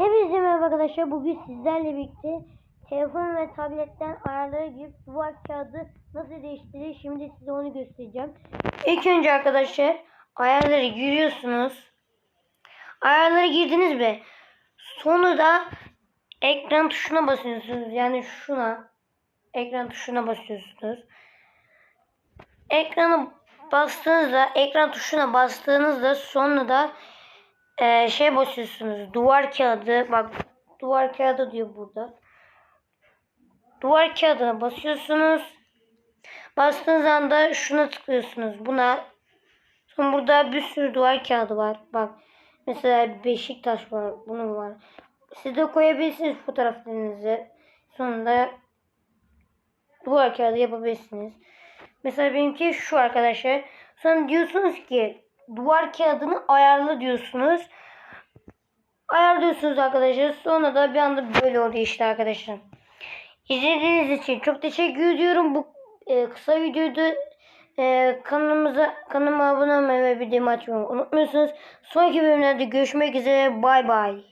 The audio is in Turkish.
Hepinize merhaba arkadaşlar. Bugün sizlerle birlikte telefon ve tabletten ayarlara girip duvar kağıdı nasıl değiştirir şimdi size onu göstereceğim. İlk önce arkadaşlar ayarları giriyorsunuz. Ayarları girdiniz mi? Sonra da ekran tuşuna basıyorsunuz. Yani şuna ekran tuşuna basıyorsunuz. Ekranı bastığınızda ekran tuşuna bastığınızda sonra da ee, şey basıyorsunuz. Duvar kağıdı. Bak duvar kağıdı diyor burada. Duvar kağıdına basıyorsunuz. Bastığınız anda şuna tıklıyorsunuz. Buna. Sonra burada bir sürü duvar kağıdı var. Bak. Mesela Beşiktaş var. Bunun var. Siz de koyabilirsiniz fotoğraflarınızı. Sonunda duvar kağıdı yapabilirsiniz. Mesela benimki şu arkadaşlar. Sonra diyorsunuz ki duvar kağıdını ayarla diyorsunuz. Ayarlıyorsunuz arkadaşlar. Sonra da bir anda böyle oluyor işte arkadaşlar. İzlediğiniz için çok teşekkür ediyorum. Bu e, kısa videoyu e, kanalımıza kanalıma abone olmayı ve videomu açmayı unutmuyorsunuz. Sonraki bölümlerde görüşmek üzere. Bay bay.